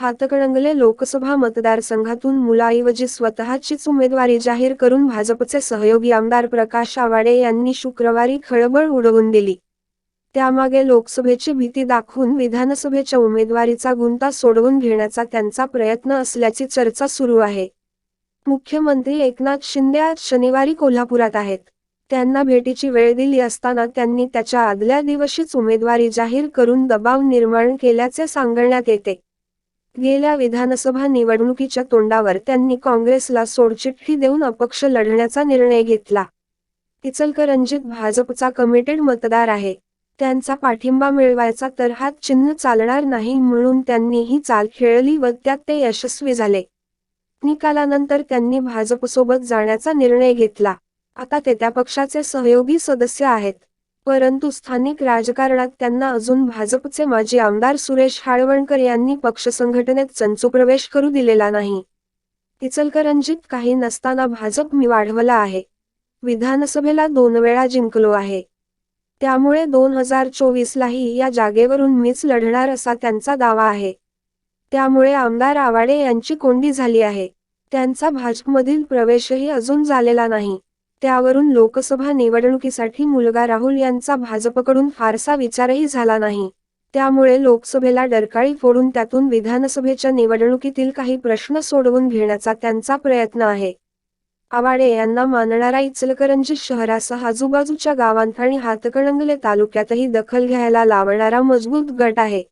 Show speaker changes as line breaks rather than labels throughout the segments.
हातकणंगले लोकसभा मतदारसंघातून मुलाऐवजी स्वतःचीच उमेदवारी जाहीर करून भाजपचे सहयोगी आमदार प्रकाश आवाडे यांनी शुक्रवारी खळबळ उडवून दिली. त्यामागे लोकसभेची भीती दाखवून विधानसभेच्या उमेदवारीचा गुंता सोडवून घेण्याचा त्यांचा प्रयत्न असल्याची चर्चा सुरू आहे. मुख्यमंत्री एकनाथ शिंदे आज शनिवारी कोल्हापुरात आहेत. त्यांना भेटीची वेळ दिली असताना त्यांनी त्याच्या आदल्या दिवशीच उमेदवारी जाहीर करून दबाव निर्माण केल्याचे सांगण्यात येते. गेल्या विधानसभा निवडणुकीच्या तोंडावर त्यांनी काँग्रेसला सोडचिठ्ठी देऊन अपक्ष लढण्याचा निर्णय घेतला. इचलकरंजीत भाजपचा कमिटेड मतदार आहे. त्यांचा पाठिंबा मिळवायचा तर हात चिन्ह चालणार नाही म्हणून त्यांनी ही चाल खेळली व त्यात ते यशस्वी झाले. निकालानंतर त्यांनी भाजपसोबत जाण्याचा निर्णय घेतला. आता ते त्या पक्षाचे सहयोगी सदस्य आहेत. परंतु स्थानिक राजकारणात त्यांना अजून भाजपचे माजी आमदार सुरेश हाळवणकर यांनी पक्ष संघटनेत चंचूप्रवेश करू दिलेला नाही. इचलकरंजीत काही नसताना भाजप मी वाढवला आहे. विधानसभेला दोन वेळा जिंकलो आहे. त्यामुळे दोन हजार चोवीसलाही या जागेवरून मीच लढणार असा त्यांचा दावा आहे. त्यामुळे आमदार आवाडे यांची कोंडी झाली आहे. त्यांचा भाजपमधील प्रवेशही अजून झालेला नाही. त्यावरून लोकसभा निवडणुकीसाठी मुलगा राहुल यांचा भाजपकडून फारसा विचारही झाला नाही. त्यामुळे लोकसभेला डरकाळी फोडून त्यातून विधानसभेच्या निवडणुकीतील काही प्रश्न सोडवून घेण्याचा त्यांचा प्रयत्न आहे. आवाडे यांना मानणारा इचलकरंजी शहरासह आजूबाजूच्या गावांत आणि हातकणंगले तालुक्यातही दखल घ्यायला लावणारा मजबूत गट आहे.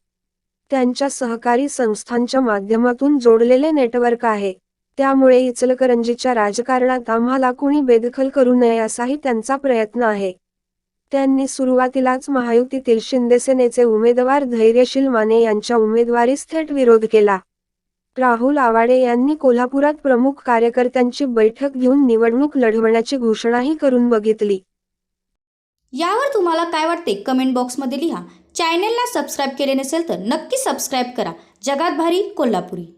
त्यांच्या सहकारी संस्थांच्या माध्यमातून जोडलेले नेटवर्क आहे. त्यामुळे इचलकरंजीच्या राजकारणात आम्हाला कुणी बेदखल करू नये असाही त्यांचा प्रयत्न आहे. त्यांनी सुरुवातीलाच महायुतीतील शिंदेसेनेचे उमेदवार धैर्यशील माने यांच्या उमेदवारीस थेट विरोध केला. राहुल आवाडे यांनी कोल्हापुरात प्रमुख कार्यकर्त्यांची बैठक घेऊन निवडणूक लढवण्याची घोषणाही करून बघितली.
यावर तुम्हाला काय वाटते? कमेंट बॉक्समध्ये लिहा. चॅनेलला सबस्क्राईब केले नसेल तर नक्की सबस्क्राईब करा. जगात भारी कोल्हापुरी.